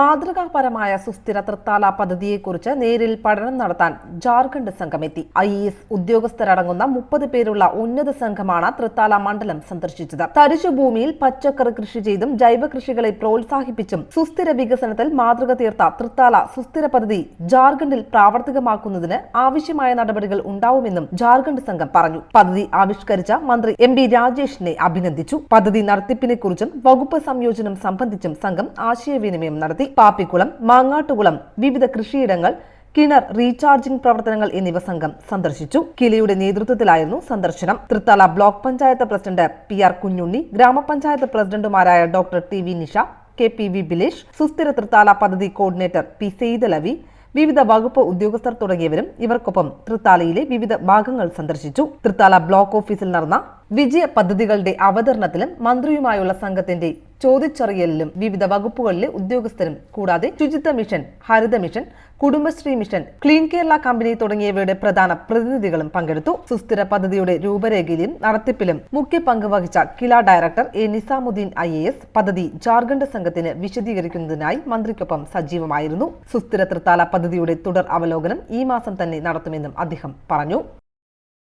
മാതൃകാപരമായ സുസ്ഥിര തൃത്താല പദ്ധതിയെക്കുറിച്ച് നേരിൽ പഠനം നടത്താൻ ജാർഖണ്ഡ് സംഘമെത്തി. ഐ എസ് ഉദ്യോഗസ്ഥരടങ്ങുന്ന മുപ്പത് പേരുള്ള ഉന്നത സംഘമാണ് തൃത്താല മണ്ഡലം സന്ദർശിച്ചത്. തരിശുഭൂമിയിൽ പച്ചക്കറി കൃഷി ചെയ്തും ജൈവ കൃഷികളെ പ്രോത്സാഹിപ്പിച്ചും സുസ്ഥിര വികസനത്തിൽ മാതൃക തീർത്ത തൃത്താല സുസ്ഥിര പദ്ധതി ജാർഖണ്ഡിൽ പ്രാവർത്തികമാക്കുന്നതിന് ആവശ്യമായ നടപടികൾ ഉണ്ടാവുമെന്നും ജാർഖണ്ഡ് സംഘം പറഞ്ഞു. പദ്ധതി ആവിഷ്കരിച്ച മന്ത്രി എം ബി രാജേഷിനെ അഭിനന്ദിച്ചു. പദ്ധതി നടത്തിപ്പിനെക്കുറിച്ചും വകുപ്പ് സംയോജനം സംബന്ധിച്ചും സംഘം ആശയവിനിമയം നടത്തി. പാപ്പിക്കുളം മാങ്ങാട്ടുകുളം വിവിധ കൃഷിയിടങ്ങൾ കിണർ റീചാർജിംഗ് പ്രവർത്തനങ്ങൾ എന്നിവ സംഘം സന്ദർശിച്ചു. കിലിയുടെ നേതൃത്വത്തിലായിരുന്നു സന്ദർശനം. Thrithala block panchayat president P R Kunjunni ഗ്രാമപഞ്ചായത്ത് പ്രസിഡന്റുമാരായ doctor T V Nisha K P V Bilesh സുസ്ഥിര തൃത്താല പദ്ധതി കോർഡിനേറ്റർ പി സെയ്ദലവി വിവിധ വകുപ്പ് ഉദ്യോഗസ്ഥർ തുടങ്ങിയവരും ഇവർക്കൊപ്പം തൃത്താലയിലെ വിവിധ ഭാഗങ്ങൾ സന്ദർശിച്ചു. തൃത്താല ബ്ലോക്ക് ഓഫീസിൽ നടന്ന വിജയ പദ്ധതികളുടെ അവതരണത്തിലും മന്ത്രിയുമായുള്ള സംഘത്തിന്റെ ചോദിച്ചറിയലിലും വിവിധ വകുപ്പുകളിലെ ഉദ്യോഗസ്ഥരും കൂടാതെ ശുചിത്വ മിഷൻ ഹരിത mission Kudumbashree mission clean Kerala company തുടങ്ങിയവയുടെ പ്രധാന പ്രതിനിധികളും പങ്കെടുത്തു. സുസ്ഥിര പദ്ധതിയുടെ രൂപരേഖയിലും നടത്തിപ്പിലും മുഖ്യ പങ്ക് വഹിച്ച KILA director A Nizamudeen I A S പദ്ധതി ജാർഖണ്ഡ് സംഘത്തിന് വിശദീകരിക്കുന്നതിനായി മന്ത്രിക്കൊപ്പം സജീവമായിരുന്നു. സുസ്ഥിര തൃത്താല പദ്ധതിയുടെ തുടർ അവലോകനം ഈ മാസം തന്നെ നടത്തുമെന്നും അദ്ദേഹം പറഞ്ഞു.